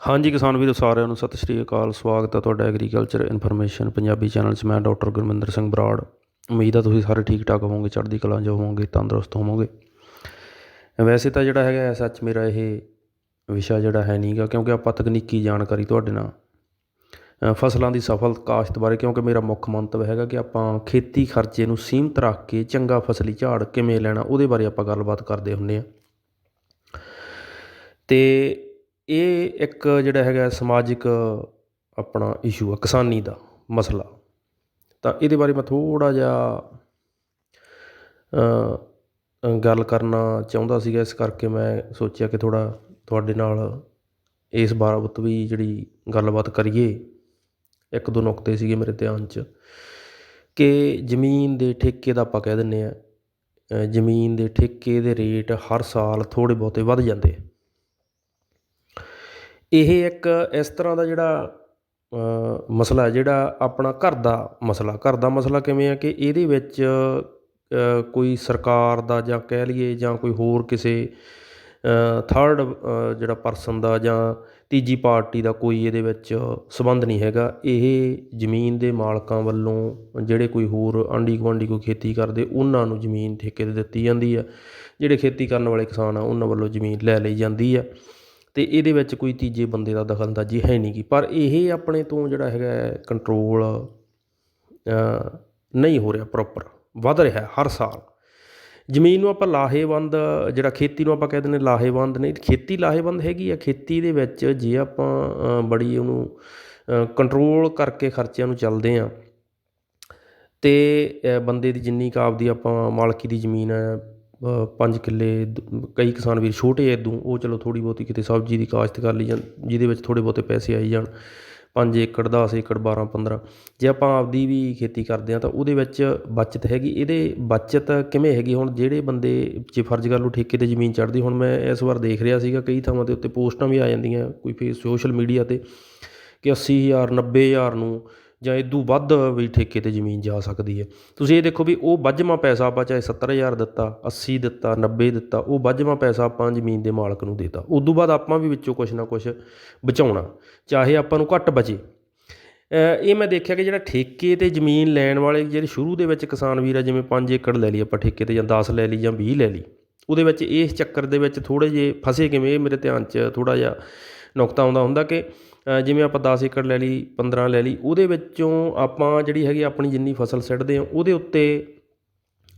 ਹਾਂਜੀ, ਕਿਸਾਨ ਵੀਰੋ, ਸਾਰਿਆਂ ਨੂੰ ਸਤਿ ਸ਼੍ਰੀ ਅਕਾਲ। ਸਵਾਗਤ ਹੈ ਤੁਹਾਡਾ ਐਗਰੀਕਲਚਰ ਇਨਫੋਰਮੇਸ਼ਨ ਪੰਜਾਬੀ ਚੈਨਲ 'ਚ। ਮੈਂ ਡਾਕਟਰ ਗੁਰਮਿੰਦਰ ਸਿੰਘ ਬਰਾੜ। ਉਮੀਦ ਆ ਤੁਸੀਂ ਸਾਰੇ ਠੀਕ ਠਾਕ ਹੋਵੋਗੇ, ਚੜ੍ਹਦੀ ਕਲਾ 'ਚ ਹੋਵੋਗੇ, ਤੰਦਰੁਸਤ ਹੋਵੋਗੇ। ਵੈਸੇ ਤਾਂ ਜਿਹੜਾ ਹੈਗਾ ਸੱਚ ਮੇਰਾ ਇਹ ਵਿਸ਼ਾ ਜਿਹੜਾ ਹੈ ਨਹੀਂਗਾ ਕਿਉਂਕਿ ਆਪਾਂ ਤਕਨੀਕੀ ਜਾਣਕਾਰੀ ਤੁਹਾਡੇ ਨਾਲ ਫਸਲਾਂ ਦੀ ਸਫਲ ਕਾਸ਼ਤ ਬਾਰੇ, ਕਿਉਂਕਿ ਮੇਰਾ ਮੁੱਖ ਮੰਤਵ ਹੈਗਾ ਕਿ ਆਪਾਂ ਖੇਤੀ ਖਰਚੇ ਨੂੰ ਸੀਮਤ ਰੱਖ ਕੇ ਚੰਗਾ ਫਸਲੀ ਝਾੜ ਕਿਵੇਂ ਲੈਣਾ, ਉਹਦੇ ਬਾਰੇ ਆਪਾਂ ਗੱਲਬਾਤ ਕਰਦੇ ਹੁੰਨੇ ਆ ਤੇ ਇਹ ਇੱਕ ਜਿਹੜਾ ਹੈਗਾ ਸਮਾਜਿਕ ਆਪਣਾ ਇਸ਼ੂ ਆ, ਕਿਸਾਨੀ ਦਾ ਮਸਲਾ। ਤਾਂ ਇਹਦੇ ਬਾਰੇ ਮੈਂ ਥੋੜ੍ਹਾ ਜਿਹਾ ਗੱਲ ਕਰਨਾ ਚਾਹੁੰਦਾ ਸੀਗਾ, ਇਸ ਕਰਕੇ ਮੈਂ ਸੋਚਿਆ ਕਿ ਥੋੜ੍ਹਾ ਤੁਹਾਡੇ ਨਾਲ ਇਸ ਬਾਬਤ ਵੀ ਜਿਹੜੀ ਗੱਲਬਾਤ ਕਰੀਏ। ਇੱਕ ਦੋ ਨੁਕਤੇ ਸੀਗੇ ਮੇਰੇ ਧਿਆਨ 'ਚ ਕਿ ਜ਼ਮੀਨ ਦੇ ਠੇਕੇ ਦਾ ਆਪਾਂ ਕਹਿ ਦਿੰਨੇ ਆ ਜ਼ਮੀਨ ਦੇ ਠੇਕੇ ਦੇ ਰੇਟ ਹਰ ਸਾਲ ਥੋੜੇ ਬਹੁਤੇ ਵੱਧ ਜਾਂਦੇ ਆ। ਇਹ ਇੱਕ ਇਸ ਤਰ੍ਹਾਂ ਦਾ ਜਿਹੜਾ ਮਸਲਾ ਜਿਹੜਾ ਆਪਣਾ ਘਰ ਦਾ ਮਸਲਾ। ਘਰ ਦਾ ਮਸਲਾ ਕਿਵੇਂ ਆ ਕਿ ਇਹਦੇ ਵਿੱਚ ਕੋਈ ਸਰਕਾਰ ਦਾ ਜਾਂ ਕਹਿ ਲਈਏ ਜਾਂ ਕੋਈ ਹੋਰ ਕਿਸੇ ਥਰਡ ਜਿਹੜਾ ਪਰਸਨ ਦਾ ਜਾਂ ਤੀਜੀ ਪਾਰਟੀ ਦਾ ਕੋਈ ਇਹਦੇ ਵਿੱਚ ਸਬੰਧ ਨਹੀਂ ਹੈਗਾ। ਇਹ ਜ਼ਮੀਨ ਦੇ ਮਾਲਕਾਂ ਵੱਲੋਂ ਜਿਹੜੇ ਕੋਈ ਹੋਰ ਆਂਢੀ ਗੁਆਂਢੀ ਕੋਈ ਖੇਤੀ ਕਰਦੇ, ਉਹਨਾਂ ਨੂੰ ਜ਼ਮੀਨ ਠੇਕੇ ਤੇ ਦਿੱਤੀ ਜਾਂਦੀ ਆ। ਜਿਹੜੇ ਖੇਤੀ ਕਰਨ ਵਾਲੇ ਕਿਸਾਨ ਆ, ਉਹਨਾਂ ਵੱਲੋਂ ਜ਼ਮੀਨ ਲੈ ਲਈ ਜਾਂਦੀ ਆ। ਅਤੇ ਇਹਦੇ ਵਿੱਚ ਕੋਈ ਤੀਜੇ ਬੰਦੇ ਦਾ ਦਖਲ ਅੰਦਾਜ਼ੀ ਹੈ ਨਹੀਂ ਗੀ। ਪਰ ਇਹ ਆਪਣੇ ਤੋਂ ਜਿਹੜਾ ਹੈਗਾ ਕੰਟਰੋਲ ਨਹੀਂ ਹੋ ਰਿਹਾ ਪ੍ਰੋਪਰ ਵੱਧ ਰਿਹਾ ਹਰ ਸਾਲ। ਜ਼ਮੀਨ ਨੂੰ ਆਪਾਂ ਲਾਹੇਵੰਦ, ਜਿਹੜਾ ਖੇਤੀ ਨੂੰ ਆਪਾਂ ਕਹਿ ਦਿੰਦੇ ਲਾਹੇਵੰਦ ਨਹੀਂ, ਖੇਤੀ ਲਾਹੇਵੰਦ ਹੈਗੀ ਆ। ਖੇਤੀ ਦੇ ਵਿੱਚ ਜੇ ਆਪਾਂ ਬੜੀ ਉਹਨੂੰ ਕੰਟਰੋਲ ਕਰਕੇ ਖਰਚਿਆਂ ਨੂੰ ਚੱਲਦੇ ਆ ਤੇ ਬੰਦੇ ਦੀ ਜਿੰਨੀ ਕੁ ਆਪਦੀ ਆਪਾਂ ਮਾਲਕੀ ਦੀ ਜ਼ਮੀਨ ਹੈ ਪੰਜ ਕਿੱਲੇ ਕਈ ਕਿਸਾਨ ਵੀਰ ਛੋਟੇ ਐ ਉਹ ਚਲੋ ਥੋੜ੍ਹੀ ਬਹੁਤੀ ਕਿਤੇ ਸਬਜ਼ੀ ਦੀ ਕਾਸ਼ਤ ਕਰ ਲਈ ਜਾਂ ਜਿਹਦੇ ਵਿੱਚ ਥੋੜ੍ਹੇ ਬਹੁਤੇ ਪੈਸੇ ਆਈ ਜਾਣ। ਪੰਜ ਏਕੜ 10 ਏਕੜ 12 15 ਜੇ ਆਪਾਂ ਆਪਦੀ ਵੀ ਖੇਤੀ ਕਰਦੇ ਆ ਤਾਂ ਉਹਦੇ ਵਿੱਚ ਬਚਤ ਹੈਗੀ। ਇਹਦੇ ਬਚਤ ਕਿਵੇਂ ਹੈਗੀ? ਹੁਣ ਜਿਹੜੇ ਬੰਦੇ ਜੇ ਫਰਜ਼ ਕਰ ਲਓ ਠੇਕੇ ਤੇ ਜ਼ਮੀਨ ਚੜ੍ਹਦੀ, ਹੁਣ ਮੈਂ ਇਸ ਵਾਰ ਦੇਖ ਰਿਹਾ ਸੀਗਾ, ਕਈ ਥਾਵਾਂ ਦੇ ਉੱਤੇ ਪੋਸਟਾਂ ਵੀ ਆ ਜਾਂਦੀਆਂ, ਕੋਈ ਫੇਸ ਸੋਸ਼ਲ ਮੀਡੀਆ ਤੇ ਕਿ 80000 90000 ਨੂੰ ਜਾਂ ਇਦੋਂ ਵੱਧ ਵੀ ਠੇਕੇ ਤੇ ਜ਼ਮੀਨ ਜਾ ਸਕਦੀ ਹੈ। ਤੁਸੀਂ ਇਹ ਦੇਖੋ ਵੀ ਉਹ ਵੱਜਵਾਂ ਪੈਸਾ ਆਪਾਂ ਚਾਹੇ ਸੱਤਰ ਹਜ਼ਾਰ ਦਿੱਤਾ 80 ਦਿੱਤਾ 90 ਦਿੱਤਾ, ਉਹ ਵੱਝਵਾਂ ਪੈਸਾ ਆਪਾਂ ਜ਼ਮੀਨ ਦੇ ਮਾਲਕ ਨੂੰ ਦੇਤਾ। ਉਦੋਂ ਬਾਅਦ ਆਪਾਂ ਵੀ ਵਿੱਚੋਂ ਕੁਛ ਨਾ ਕੁਛ ਬਚਾਉਣਾ, ਚਾਹੇ ਆਪਾਂ ਨੂੰ ਘੱਟ ਬਚੇ। ਇਹ ਮੈਂ ਦੇਖਿਆ ਕਿ ਜਿਹੜਾ ਠੇਕੇ ਤੇ ਜ਼ਮੀਨ ਲੈਣ ਵਾਲੇ ਜਿਹੜੇ ਸ਼ੁਰੂ ਦੇ ਵਿੱਚ ਕਿਸਾਨ ਵੀਰ ਆ, ਜਿਵੇਂ 5 ਏਕੜ ਲੈ ਲਈ ਆਪਾਂ ਠੇਕੇ ਤੇ ਜਾਂ 10 ਲੈ ਲਈ ਜਾਂ 20 ਲੈ ਲਈ, ਉਹਦੇ ਵਿੱਚ ਇਸ ਚੱਕਰ ਦੇ ਵਿੱਚ ਥੋੜੇ ਜੇ ਫਸੇ ਕਿਵੇਂ? ਇਹ ਮੇਰੇ ਧਿਆਨ 'ਚ ਥੋੜਾ ਜਿਹਾ ਨੁਕਤਾ ਆਉਂਦਾ ਹੁੰਦਾ ਕਿ ਜਿਵੇਂ ਆਪਾਂ ਦਸ ਏਕੜ ਲੈ ਲਈ 15 ਲੈ ਲਈ, ਉਹਦੇ ਵਿੱਚੋਂ ਆਪਾਂ ਜਿਹੜੀ ਹੈਗੀ ਆਪਣੀ ਜਿੰਨੀ ਫਸਲ ਸਿੱਟਦੇ ਹਾਂ, ਉਹਦੇ ਉੱਤੇ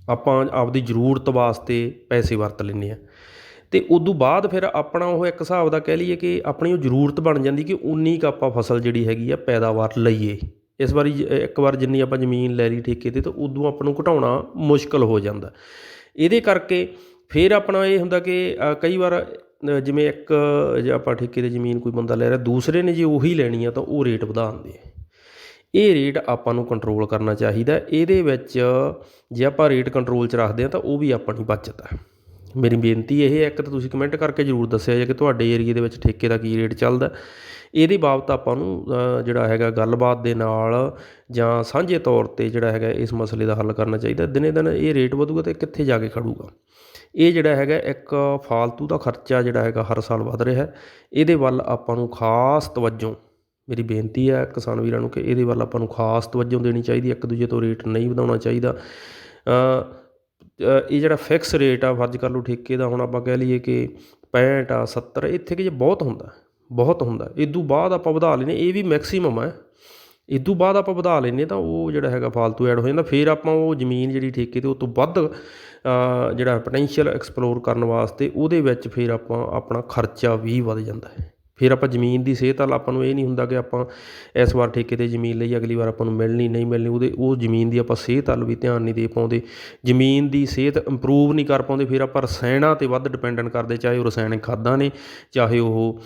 ਆਪਾਂ ਆਪਦੀ ਜ਼ਰੂਰਤ ਵਾਸਤੇ ਪੈਸੇ ਵਰਤ ਲੈਂਦੇ ਹਾਂ। ਅਤੇ ਉਦੋਂ ਬਾਅਦ ਫਿਰ ਆਪਣਾ ਉਹ ਇੱਕ ਹਿਸਾਬ ਦਾ ਕਹਿ ਲਈਏ ਕਿ ਆਪਣੀ ਉਹ ਜ਼ਰੂਰਤ ਬਣ ਜਾਂਦੀ ਕਿ ਉਨੀ ਕੁ ਆਪਾਂ ਫਸਲ ਜਿਹੜੀ ਹੈਗੀ ਆ ਪੈਦਾਵਾਰ ਲਈਏ। ਇਸ ਵਾਰੀ ਜ- ਇੱਕ ਵਾਰ ਜਿੰਨੀ ਆਪਾਂ ਜ਼ਮੀਨ ਲੈ ਲਈ ਠੇਕੇ ਤੇ, ਤਾਂ ਉਦੋਂ ਆਪਾਂ ਨੂੰ ਘਟਾਉਣਾ ਮੁਸ਼ਕਲ ਹੋ ਜਾਂਦਾ। ਇਹਦੇ ਕਰਕੇ ਫਿਰ ਆਪਣਾ ਇਹ ਹੁੰਦਾ ਕਿ ਕਈ ਵਾਰ ਜਿਵੇਂ ਇੱਕ, ਜੇ ਆਪਾਂ ਠੇਕੇ ਤੇ ਜ਼ਮੀਨ ਕੋਈ ਬੰਦਾ ਲੈ ਰਿਹਾ, ਦੂਸਰੇ ਨੇ ਜੇ ਉਹੀ ਲੈਣੀ ਆ ਤਾਂ ਉਹ ਰੇਟ ਵਧਾ ਦਿੰਦੇ ਆ ਇਹ ਰੇਟ ਆਪਾਂ ਨੂੰ ਕੰਟਰੋਲ ਕਰਨਾ ਚਾਹੀਦਾ। ਇਹਦੇ ਵਿੱਚ ਜੇ ਆਪਾਂ ਰੇਟ ਕੰਟਰੋਲ 'ਚ ਰੱਖਦੇ ਆ ਤਾਂ ਉਹ ਵੀ ਆਪਣੀ ਬੱਚਤ ਹੈ ਮੇਰੀ ਬੇਨਤੀ ਇਹ ਹੈ, ਇੱਕ ਤਾਂ ਤੁਸੀਂ ਕਮੈਂਟ ਕਰਕੇ ਜ਼ਰੂਰ ਦੱਸਿਆ ਜੇ ਕਿ ਤੁਹਾਡੇ ਏਰੀਏ ਦੇ ਵਿੱਚ ਠੇਕੇ ਦਾ ਕੀ ਰੇਟ ਚੱਲਦਾ ਇਹਦੇ ਬਾਬਤ ਆਪਾਂ ਨੂੰ ਜਿਹੜਾ ਹੈਗਾ ਗੱਲਬਾਤ ਦੇ ਨਾਲ ਜਾਂ ਸਾਂਝੇ ਤੌਰ ਤੇ ਜਿਹੜਾ ਹੈਗਾ ਇਸ ਮਸਲੇ ਦਾ ਹੱਲ ਕਰਨਾ ਚਾਹੀਦਾ। ਦਿਨੇ ਦਿਨ ਇਹ ਰੇਟ ਵਧੂਗਾ ਤੇ ਕਿੱਥੇ ਜਾ ਕੇ ਖੜੂਗਾ। ਇਹ ਜਿਹੜਾ ਹੈਗਾ ਇੱਕ ਫਾਲਤੂ ਦਾ ਖਰਚਾ ਜਿਹੜਾ ਹੈਗਾ ਹਰ ਸਾਲ ਵਧ ਰਿਹਾ ਹੈ। ਇਹਦੇ ਵੱਲ ਆਪਾਂ ਨੂੰ ਖਾਸ ਤਵੱਜੋ, ਮੇਰੀ ਬੇਨਤੀ ਹੈ ਕਿਸਾਨ ਵੀਰਾਂ ਨੂੰ ਕਿ ਇਹਦੇ ਵੱਲ ਆਪਾਂ ਨੂੰ ਖਾਸ ਤਵੱਜੋ ਦੇਣੀ ਚਾਹੀਦੀ ਇੱਕ ਦੂਜੇ ਤੋਂ ਰੇਟ ਨਹੀਂ ਵਧਾਉਣਾ ਚਾਹੀਦਾ। ਇਹ ਜਿਹੜਾ ਫਿਕਸ ਰੇਟ ਆ ਫਰਜ਼ ਕਰ ਲਓ ਠੇਕੇ ਦਾ, ਹੁਣ ਆਪਾਂ ਕਹਿ ਲਈਏ ਕਿ 65 ਆ 70 ਇੱਥੇ ਕਿ ਜੇ ਬਹੁਤ ਹੁੰਦਾ ਬਹੁਤ ਹੁੰਦਾ। ਇਦੋਂ ਬਾਅਦ ਆਪਾਂ ਵਧਾ ਲੈਨੇ ਇਹ ਵੀ ਮੈਕਸਿਮਮ ਹੈ ਇਦੋਂ ਬਾਅਦ ਆਪਾਂ ਵਧਾ ਲੈਨੇ ਤਾਂ ਉਹ ਜਿਹੜਾ ਹੈਗਾ ਫਾਲਤੂ ਐਡ ਹੋ ਜਾਂਦਾ। ਫਿਰ ਆਪਾਂ ਉਹ ਜ਼ਮੀਨ ਜਿਹੜੀ ਠੇਕੇ ਤੇ, ਉਹ ਤੋਂ ਵੱਧ ਜਿਹੜਾ ਪੋਟੈਂਸ਼ੀਅਲ ਐਕਸਪਲੋਰ ਕਰਨ ਵਾਸਤੇ ਉਹਦੇ ਵਿੱਚ ਫਿਰ ਆਪਾਂ ਆਪਣਾ ਖਰਚਾ ਵੀ ਵੱਧ ਜਾਂਦਾ ਹੈ। ਫਿਰ ਆਪਾਂ ਜ਼ਮੀਨ ਦੀ ਸਿਹਤ ਵੱਲ ਆਪਾਂ ਨੂੰ ਇਹ ਨਹੀਂ ਹੁੰਦਾ ਕਿ ਆਪਾਂ ਇਸ ਵਾਰ ਠੇਕੇ ਤੇ ਜ਼ਮੀਨ ਲਈ, ਅਗਲੀ ਵਾਰ ਆਪਾਂ ਨੂੰ ਮਿਲਣੀ, ਨਹੀਂ ਮਿਲਣੀ, ਉਹਦੇ, ਉਹ ਜ਼ਮੀਨ ਦੀ ਆਪਾਂ ਸਿਹਤ ਵੱਲ ਵੀ ਧਿਆਨ ਨਹੀਂ ਦੇ ਪਾਉਂਦੇ। ਜ਼ਮੀਨ ਦੀ ਸਿਹਤ ਇੰਪਰੂਵ ਨਹੀਂ ਕਰ ਪਾਉਂਦੇ, ਫਿਰ ਆਪਾਂ ਰਸਾਇਣਾਂ ਤੇ ਵੱਧ ਡਿਪੈਂਡੈਂਟ ਕਰਦੇ, ਚਾਹੇ ਉਹ ਰਸਾਇਣਿਕ ਖਾਦਾਂ ਨੇ, ਚਾਹੇ ਉਹ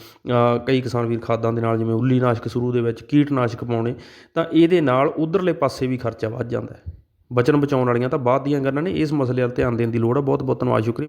ਕਈ ਕਿਸਾਨ ਵੀਰ ਖਾਦਾਂ ਦੇ ਨਾਲ ਜਿਵੇਂ ਉੱਲੀ ਨਾਸ਼ਕ ਸ਼ੁਰੂ ਦੇ ਵਿੱਚ ਕੀਟਨਾਸ਼ਕ ਪਾਉਣੇ, ਤਾਂ ਇਹਦੇ ਨਾਲ ਉਧਰਲੇ ਪਾਸੇ ਵੀ ਖਰਚਾ ਵੱਧ ਜਾਂਦਾ ਹੈ। ਬਚਨ ਬਚਾਉਣ ਵਾਲੀਆਂ ਤਾਂ ਬਾਅਦ ਦੀਆਂ ਗੱਲਾਂ ਨੇ, ਇਸ ਮਸਲੇ ਵੱਲ ਧਿਆਨ ਦੇਣ ਦੀ ਲੋੜ ਹੈ। ਬਹੁਤ ਬਹੁਤ ਧੰਨਵਾਦ, ਸ਼ੁਕਰੀਆ।